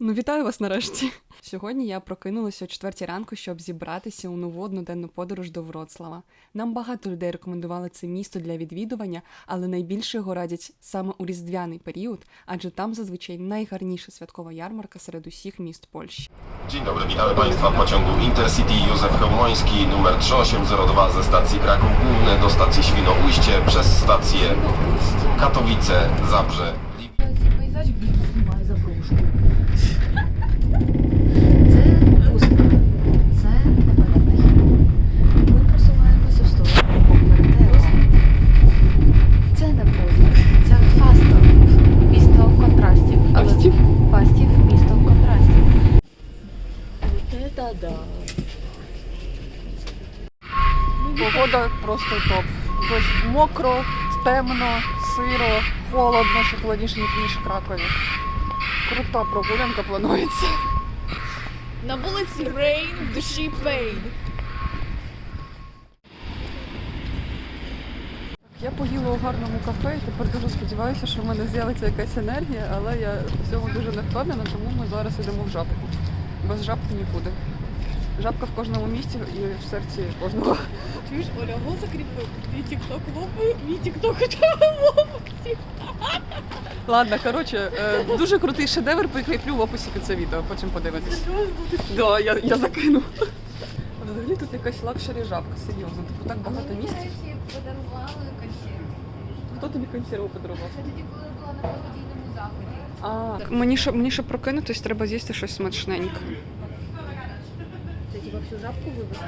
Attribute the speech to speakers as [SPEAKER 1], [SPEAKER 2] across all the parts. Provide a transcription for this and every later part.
[SPEAKER 1] Ну, вітаю вас нарешті. Сьогодні я прокинулася о четвертій ранку, щоб зібратися у нову одноденну подорож до Вроцлава. Нам багато людей рекомендували це місто для відвідування, але найбільше його радять саме у різдвяний період, адже там зазвичай найгарніша святкова ярмарка серед усіх mіст Польщі.
[SPEAKER 2] Dzień dobry, witamy Państwa w pociągu Intercity Józef Chełmoński numer 3802 ze stacji Kraków Główny do stacji Świnoujście przez stację Katowice, Zabrze, Lip-
[SPEAKER 1] мокро, темно, сиро, холодно, ще холодніше, ніж в Кракові. Крута прогулянка планується.
[SPEAKER 3] На вулиці Рейн, в душі Пейн.
[SPEAKER 1] Я поїла у гарному кафе і тепер дуже сподіваюся, що в мене з'явиться якась енергія, але я в цьому дуже не впевнена, тому ми зараз йдемо в жабку. Без жабки нікуди. Жабка в кожному місті і в серці кожного.
[SPEAKER 3] Чуєш, Оля, гол закріпив. Твій тік-ток лопає, мій тік-ток.
[SPEAKER 1] Ладно, коротше, е, дуже крутий шедевр прикріплю в описі під це відео, потім подивитись. Да, я, я закину. А Взагалі тут якась лакшері жабка, серйозно. Типу так багато місць.
[SPEAKER 4] подарували консерву.
[SPEAKER 1] Хто тобі консерву подарував?
[SPEAKER 4] Це тоді, коли була на благодійному заході.
[SPEAKER 1] А, мені щоб мені щоб прокинутись, треба з'їсти щось смачненьке.
[SPEAKER 5] Це типа всю жабку вивезти?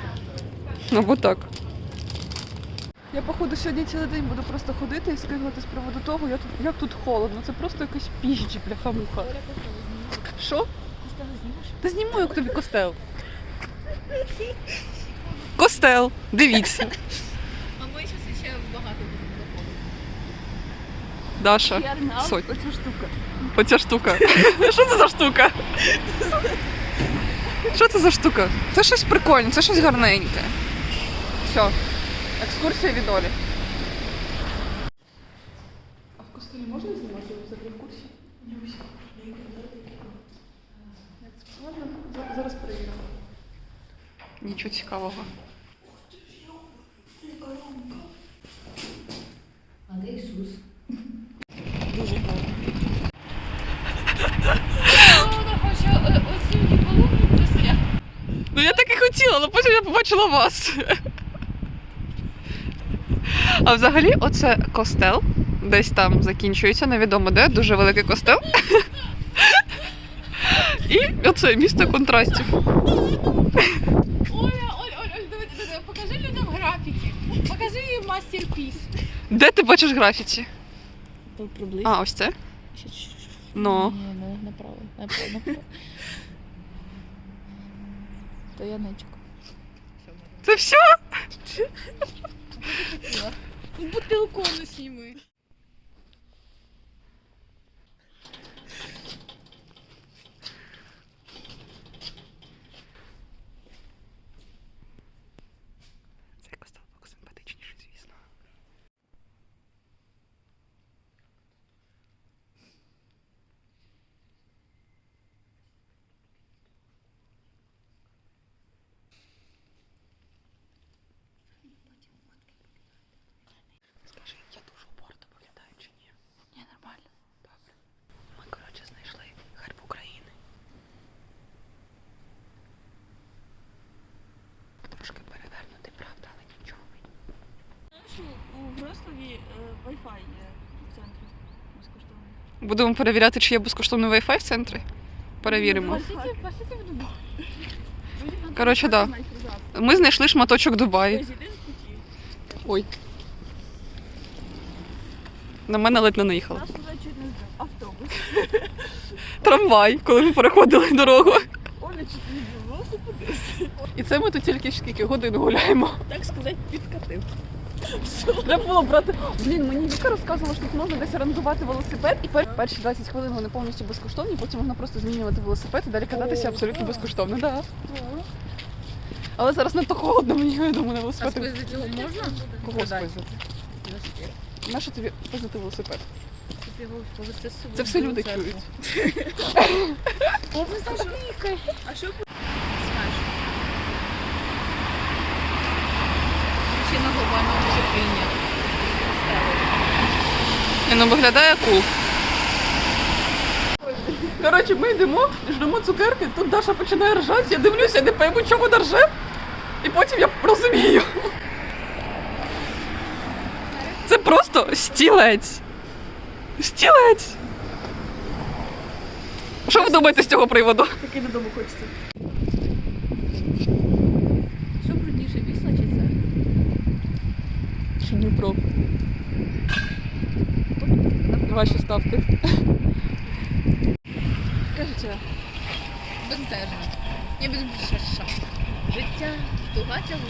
[SPEAKER 1] Або так. Я, походу, сьогодні цілий день буду просто ходити і скиглити з приводу того, як, як тут холодно. Це просто якась піч, бляха-муха. Що? Та зніму, як тобі костел. Костел, дивіться.
[SPEAKER 3] А ми зараз ще багато будемо.
[SPEAKER 1] Даша. Соть. Оця штука. Оця штука. Що це за штука? Що це за штука? Це щось прикольне, це щось гарненьке. Все. Екскурсія від Олі. А в костелі можна знімати взагалі в курсі? Ладно, за- зараз перевіримо. Нічого цікавого.
[SPEAKER 5] А де Ісус?
[SPEAKER 3] Вона хоче оцю ніколу застряг.
[SPEAKER 1] Ну я так і хотіла, але потім я побачила вас. А взагалі, оце костел. Десь там закінчується, невідомо де, дуже великий костел. І оце місто контрастів.
[SPEAKER 3] Оля, Оля, давай, давай, покажи людям графіті. Покажи їм мастер-піс.
[SPEAKER 1] Де ти бачиш графіті?
[SPEAKER 3] Приблизно.
[SPEAKER 1] А, ось це? Ну.
[SPEAKER 3] Ні, не, направо, направо, направо. То я нечок.
[SPEAKER 1] Це все?
[SPEAKER 3] Ну, бутилку не.
[SPEAKER 1] Цей костел був симпатичніший, звісно. Скажи, я дуже упорно виглядаю чи ні?
[SPEAKER 3] Ні, нормально.
[SPEAKER 1] Добре. Ми, коротше, знайшли герб України. Трошки перевернути, правда, але нічого.
[SPEAKER 6] Знаєш, у е, Wi-Fi є в центрі безкоштовний.
[SPEAKER 1] Будемо перевіряти, чи є безкоштовний Wi-Fi в центрі. Перевіримо.
[SPEAKER 3] Дубай.
[SPEAKER 1] Коротше, да. Ми знайшли шматочок
[SPEAKER 6] путі.
[SPEAKER 1] Ой. На мене ледь не наїхала.
[SPEAKER 6] Нас туди чуть не збив. Автобус.
[SPEAKER 1] Трамвай, коли ми переходили дорогу.
[SPEAKER 6] Оля чуть не збив. Велосипедист.
[SPEAKER 1] І це ми тут тільки скільки годин гуляємо.
[SPEAKER 6] Так сказати, підкатив.
[SPEAKER 1] Треба було брати. Блін, мені Віка розказувала, що тут можна десь орендувати велосипед, і пер- перші 20 хвилин вони повністю безкоштовні, потім можна просто змінювати велосипед і далі кататися абсолютно безкоштовно. Да. Але зараз надто холодно, мені я думаю, на велосипед.
[SPEAKER 3] спиздити його можна?
[SPEAKER 1] Кого спиздити? Нащо тобі спиздити велосипед? Це все люди чують.
[SPEAKER 6] А що
[SPEAKER 3] Ще на глобальному
[SPEAKER 1] Ну, виглядає кул. Коротше, ми йдемо, ждемо цукерки, тут Даша починає ржати, я дивлюся, не пойму, чому вона рже, і потім я розумію. Це просто стілець. Стілець. Що ви думаєте з цього приводу?
[SPEAKER 6] таке додому хочеться?
[SPEAKER 3] Що брудніше, вісла чи це?
[SPEAKER 1] Що Дніпро. Ваші ставки.
[SPEAKER 3] Кажете, бентежно. Я без шерша. Життя, туга тягу.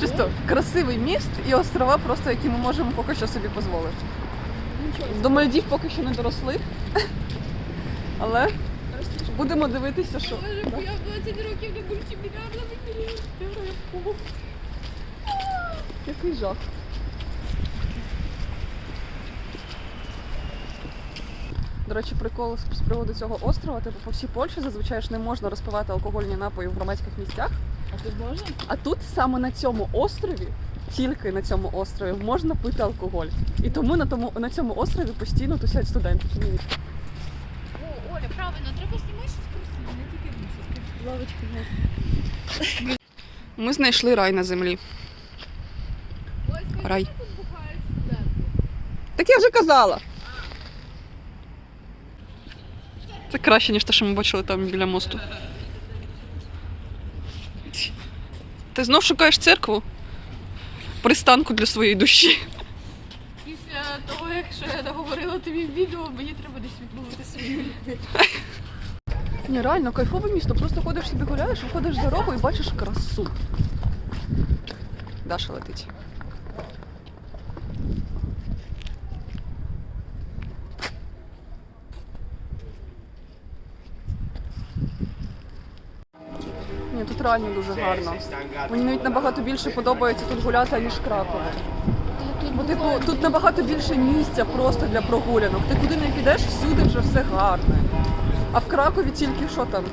[SPEAKER 1] Чисто красивий міст і острова, просто які ми можемо поки що собі дозволити. До Мальдів поки що не доросли. Але будемо дивитися, що.
[SPEAKER 3] Я в 20 років не мультимільярдами мільйонером.
[SPEAKER 1] Який жах. До речі, прикол з приводу цього острова, типу по всій Польщі зазвичай ж не можна розпивати алкогольні напої в громадських місцях.
[SPEAKER 6] А тут можна?
[SPEAKER 1] А тут саме на цьому острові, тільки на цьому острові, можна пити алкоголь. І тому на тому на цьому острові постійно тусять студенти. Розумієте?
[SPEAKER 3] О, Оля, правильно, треба знімати щось красиве, не тільки вісі.
[SPEAKER 1] Ми знайшли рай на землі. Рай. Так я вже казала. Це краще, ніж те, що ми бачили там біля мосту. Ти знов шукаєш церкву? Пристанку для своєї душі.
[SPEAKER 3] Після того, якщо я наговорила тобі відео, мені треба десь відновити свої.
[SPEAKER 1] Ні, реально кайфове місто. Просто ходиш собі гуляєш, виходиш з дорогу і бачиш красу. Даша летить. Ні, тут реально дуже гарно. Мені навіть набагато більше подобається тут гуляти, ніж Краково. Бо типу тут набагато більше місця просто для прогулянок. Ти куди не підеш, всюди вже все гарне. А в Кракові тільки що там?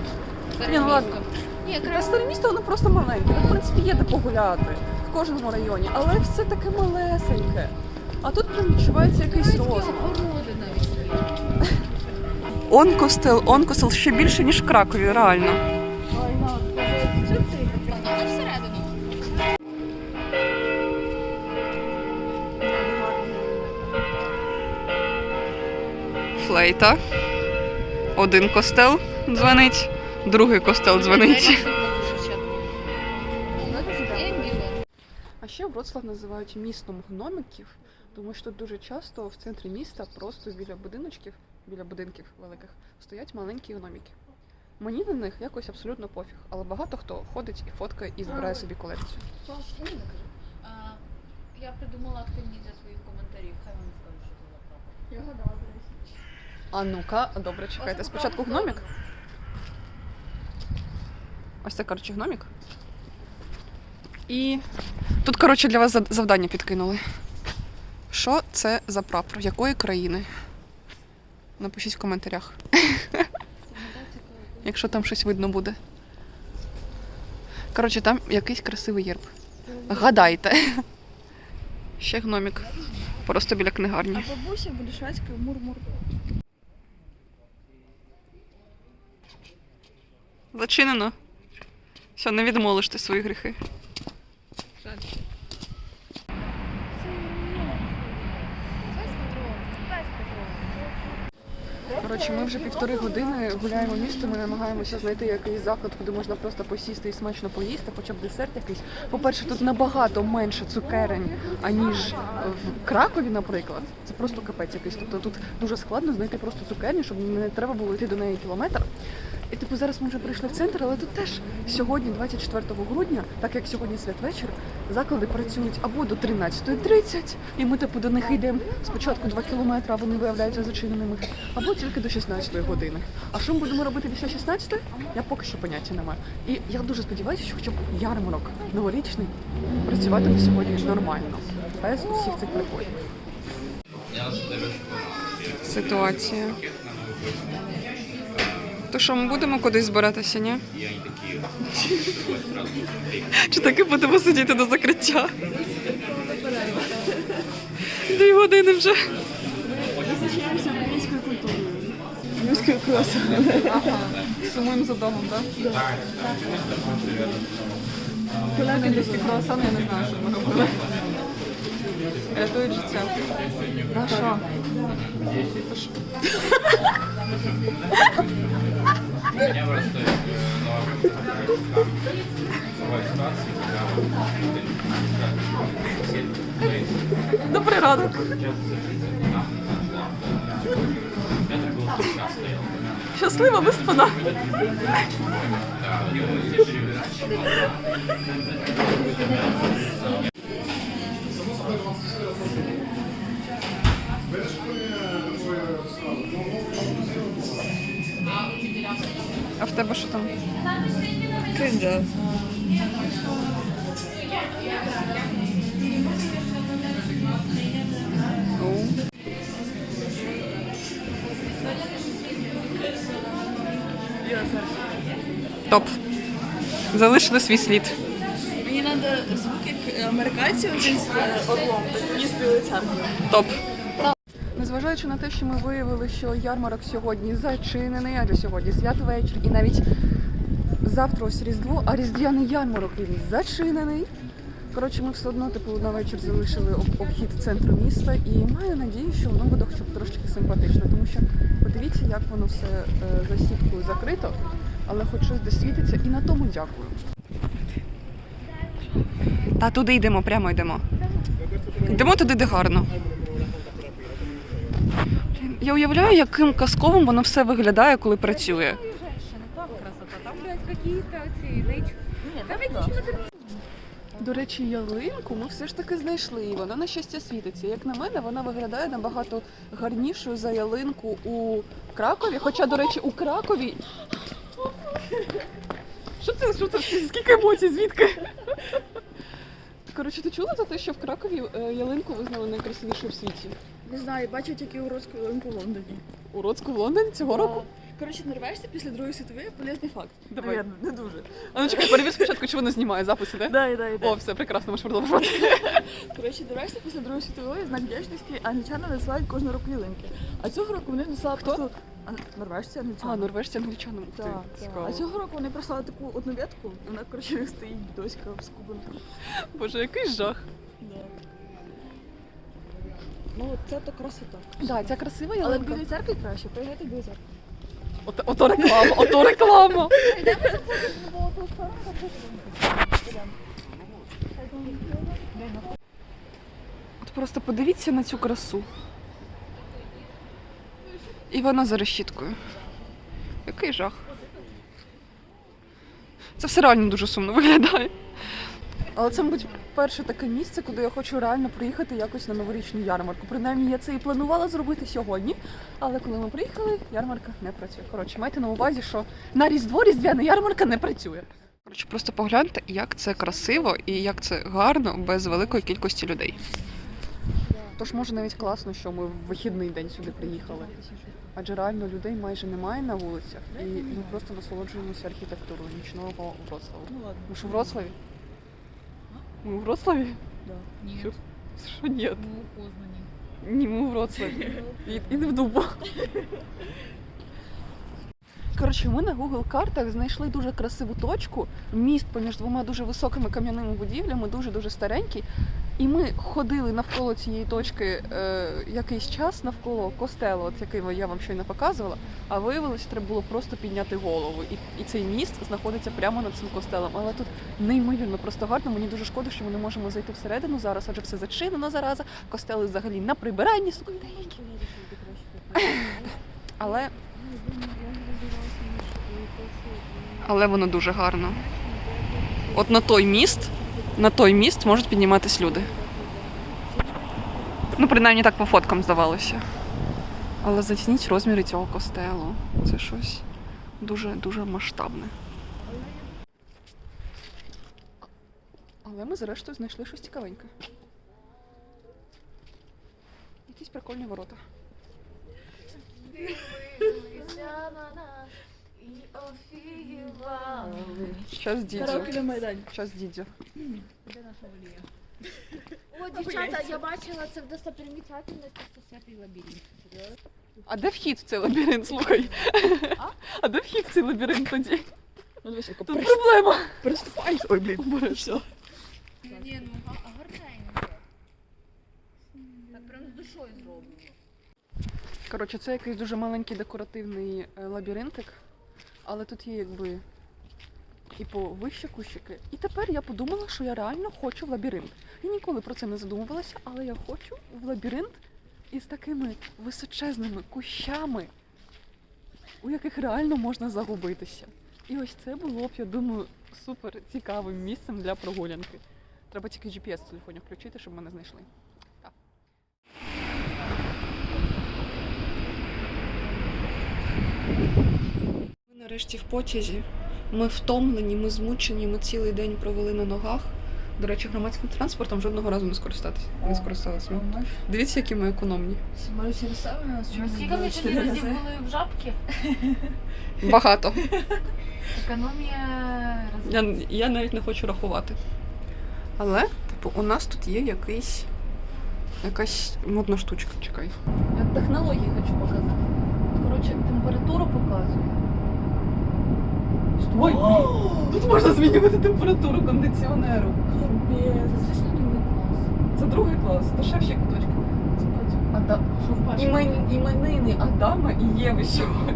[SPEAKER 1] Ні, ну ладно.
[SPEAKER 3] Ні,
[SPEAKER 1] Та старе місто воно просто маленьке. Ну, в принципі, є де погуляти в кожному районі, але все таке малесеньке. А тут прям відчувається якийсь розвиток.
[SPEAKER 3] огороди навіть свої.
[SPEAKER 1] Онкостел, онкостел ще більше, ніж в Кракові, реально.
[SPEAKER 3] Та всередину.
[SPEAKER 1] Флейта. Один костел дзвонить, другий костел дзвонить. А ще Вроцлав називають містом гномиків, тому що тут дуже часто в центрі міста, просто біля будиночків, біля будинків великих, стоять маленькі гномики. Мені на них якось абсолютно пофіг, але багато хто ходить і фоткає і збирає собі колекцію.
[SPEAKER 3] Я придумала активні для твоїх коментарів. Хай вони скажуть, що це за прапор.
[SPEAKER 6] Я гадала.
[SPEAKER 1] А ну-ка, добре, чекайте. Спочатку гномик. Ось це, коротше, гномик. І тут, коротше, для вас завдання підкинули. Що це за прапор? Якої країни? Напишіть в коментарях. Якщо там щось видно буде. Коротше, там якийсь красивий герб. Гадайте. Ще гномик. Просто біля книгарні.
[SPEAKER 6] А бабуся Будишацька мур-мур.
[SPEAKER 1] Зачинено. Все, не відмолиш ти свої гріхи. Коротше, ми вже півтори години гуляємо містом і намагаємося знайти якийсь заклад, куди можна просто посісти і смачно поїсти, хоча б десерт якийсь. По-перше, тут набагато менше цукерень, аніж в Кракові, наприклад. Це просто капець якийсь. Тобто тут дуже складно знайти просто цукерню, щоб не треба було йти до неї кілометр. І типу зараз ми вже прийшли в центр, але тут теж сьогодні, 24 грудня, так як сьогодні святвечір, заклади працюють або до 13.30, і ми типу до них йдемо спочатку 2 кілометри, а вони виявляються зачиненими, або тільки до 16 години. А що ми будемо робити після 16 я поки що поняття не маю. І я дуже сподіваюся, що хоча б ярмарок новорічний працюватиме сьогодні нормально, без усіх цих приколів. Ситуація. То що, ми будемо кудись збиратися, ні? Чи таки будемо сидіти до закриття? Дві години вже.
[SPEAKER 6] Зустрічаємося українською культурою. Українською красою.
[SPEAKER 1] Сумуємо за домом, так? Так. Колеги львівські круасани, я не знаю, що ми робили. Рятують життя. А що? Добрий ранок. Щаслива виспана. А в тебе що там?
[SPEAKER 6] Кринжа.
[SPEAKER 1] Топ. Залишили свій слід.
[SPEAKER 6] Мені треба звук як американці оці з е, орлом, так мені з.
[SPEAKER 1] Топ. Незважаючи на те, що ми виявили, що ярмарок сьогодні зачинений, адже сьогодні святвечір, і навіть завтра ось Різдво, а різдвяний ярмарок він зачинений. Коротше, ми все одно типу на вечір залишили обхід центру міста і маю надію, що воно буде хоча б трошки симпатично, тому що подивіться, як воно все е, за сіткою закрито, але хоч щось де світиться, і на тому дякую. Та туди йдемо, прямо йдемо. Йдемо туди, де гарно. Я уявляю, яким казковим воно все виглядає, коли працює. До речі, ялинку ми все ж таки знайшли, і вона на щастя світиться. Як на мене, вона виглядає набагато гарнішою за ялинку у Кракові. Хоча, до речі, у Кракові. Що це? Що це? Скільки емоцій? Звідки? Коротше, ти чула за те, що в Кракові е, ялинку визнали найкрасивішою в світі?
[SPEAKER 6] Не знаю, бачу тільки уродську ялинку в Лондоні.
[SPEAKER 1] Уродську в Лондоні цього року?
[SPEAKER 6] Коротше, норвежці після Другої світової полезний факт.
[SPEAKER 1] Давай.
[SPEAKER 6] Наверно, не дуже.
[SPEAKER 1] А ну чекай, перевір спочатку, чи вона знімає записи, де?
[SPEAKER 6] Да, да, да.
[SPEAKER 1] О, все, прекрасно, можеш продовжувати.
[SPEAKER 6] Коротше, норвежці після Другої світової знак вдячності англічани надсилають кожну року ялинки. А цього року вони надсилали
[SPEAKER 1] Хто?
[SPEAKER 6] просто... А, норвежці англічани.
[SPEAKER 1] А, норвежці англічанам. Ух ти,
[SPEAKER 6] Так, так.
[SPEAKER 1] цікаво.
[SPEAKER 6] А цього року вони прислали таку одну ветку, вона, коротше, стоїть доська в скубинку.
[SPEAKER 1] Боже, який жах.
[SPEAKER 6] Да. Ну, це то красота.
[SPEAKER 1] Да, ця красива
[SPEAKER 6] Але в
[SPEAKER 1] ялинка.
[SPEAKER 6] Білій церкві краще, приїжджайте в Білій церкві.
[SPEAKER 1] Ото, ото реклама, ото реклама. От просто подивіться на цю красу. І вона за решіткою. Який жах. Це все реально дуже сумно виглядає. Але це, мабуть, перше таке місце, куди я хочу реально приїхати якось на новорічну ярмарку. Принаймні, я це і планувала зробити сьогодні. Але коли ми приїхали, ярмарка не працює. Коротше, майте на увазі, що на Різдво різдвяна ярмарка не працює. Коротше, просто погляньте, як це красиво і як це гарно без великої кількості людей. Тож може навіть класно, що ми в вихідний день сюди приїхали. Адже реально людей майже немає на вулицях, і ми просто насолоджуємося архітектурою нічного Вроцлаву.
[SPEAKER 6] Ну ладно.
[SPEAKER 1] Ми що в Вроцлаві? Ми у Вроцлаві?
[SPEAKER 6] Да.
[SPEAKER 1] Нет. Что ні?
[SPEAKER 5] Мы Познані.
[SPEAKER 1] Ні, ми у Вроцлаві. І, И, не в Дубу. Коротше, ми на Google картах знайшли дуже красиву точку, міст поміж двома дуже високими кам'яними будівлями, дуже-дуже старенький. І ми ходили навколо цієї точки е, якийсь час навколо костелу, от який я вам щойно показувала. А виявилось, треба було просто підняти голову. І, і цей міст знаходиться прямо над цим костелом. Але тут неймовірно просто гарно. Мені дуже шкода, що ми не можемо зайти всередину зараз, адже все зачинено зараза. Костели взагалі на прибиранні сукотенькі. Але. Але воно дуже гарно. От на той міст, на той міст можуть підніматись люди. Ну, принаймні так по фоткам здавалося. Але зацініть розміри цього костелу. Це щось дуже дуже масштабне. Але ми зрештою знайшли щось цікавеньке. Якісь прикольні ворота. Щас дідзю.
[SPEAKER 6] Караоке на Майдані.
[SPEAKER 4] О, дівчата, я бачила це в достопримічательності, це святий лабіринт.
[SPEAKER 1] А де вхід в цей лабіринт, слухай? А де вхід в цей лабіринт тоді?
[SPEAKER 6] Ну, дивись, яка
[SPEAKER 1] Тут проблема.
[SPEAKER 6] Переступай. Ой, блін.
[SPEAKER 1] Боже, все.
[SPEAKER 4] Ні, ну га- гарненько. Так прям з душою зроблено.
[SPEAKER 1] Коротше, це якийсь дуже маленький декоративний е, лабіринтик, але тут є якби і по вище кущики. І тепер я подумала, що я реально хочу в лабіринт. Я ніколи про це не задумувалася, але я хочу в лабіринт із такими височезними кущами, у яких реально можна загубитися. І ось це було б, я думаю, супер цікавим місцем для прогулянки. Треба тільки GPS в телефоні включити, щоб мене знайшли. Нарешті в потязі. Ми втомлені, ми змучені, ми цілий день провели на ногах. До речі, громадським транспортом жодного разу не скористатися. Не скористалися. ми. Дивіться, які ми економні.
[SPEAKER 4] Скільки ми тоді разів були в жабки?
[SPEAKER 1] Багато.
[SPEAKER 4] Економія
[SPEAKER 1] Я, я навіть не хочу рахувати. Але, типу, у нас тут є якийсь. Якась модна штучка. Чекай.
[SPEAKER 5] Я технології хочу показати. Коротше, температуру показує.
[SPEAKER 1] Ой, тут можна змінювати температуру кондиціонеру.
[SPEAKER 5] Це другий клас.
[SPEAKER 1] Це другий клас, то ще ще куточка.
[SPEAKER 5] А да, що в першому?
[SPEAKER 1] Імен, іменини Адама і Єви сьогодні.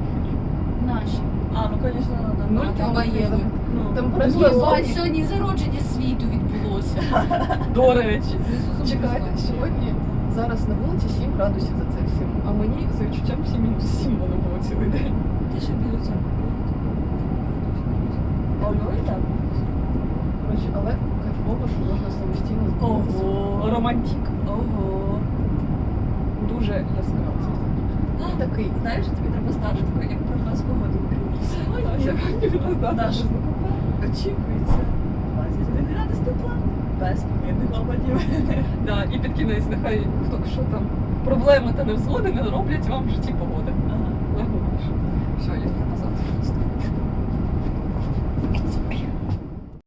[SPEAKER 5] Наші.
[SPEAKER 6] А, ну, звісно.
[SPEAKER 1] Нуль
[SPEAKER 5] Адама
[SPEAKER 1] кілометрів
[SPEAKER 5] Єви.
[SPEAKER 6] Ну,
[SPEAKER 5] Температура
[SPEAKER 4] Ні,
[SPEAKER 5] зовні.
[SPEAKER 4] сьогодні зародження світу відбулося.
[SPEAKER 1] До речі.
[SPEAKER 4] З Ісусом
[SPEAKER 1] Чекайте,
[SPEAKER 4] Христом.
[SPEAKER 1] сьогодні зараз на вулиці 7 градусів за Цельсієм, а мені за відчуттям всі мінус 7 воно було цілий день.
[SPEAKER 6] Ти ще білу церкву. А у Львові так?
[SPEAKER 1] Коротше, але кайфово, що можна самостійно
[SPEAKER 6] Ого.
[SPEAKER 1] Романтик.
[SPEAKER 6] Ого.
[SPEAKER 1] Дуже яскраво.
[SPEAKER 6] І такий, знаєш, тобі треба стати такою, як прогноз погоди в Україні. Сьогодні наш очікується 21 градус тепла, без помірних опадів.
[SPEAKER 1] Да, і під кінець, нехай хто що там, проблеми та невзгоди не роблять вам в житті погоди.
[SPEAKER 6] Ага.
[SPEAKER 1] Все, я назад.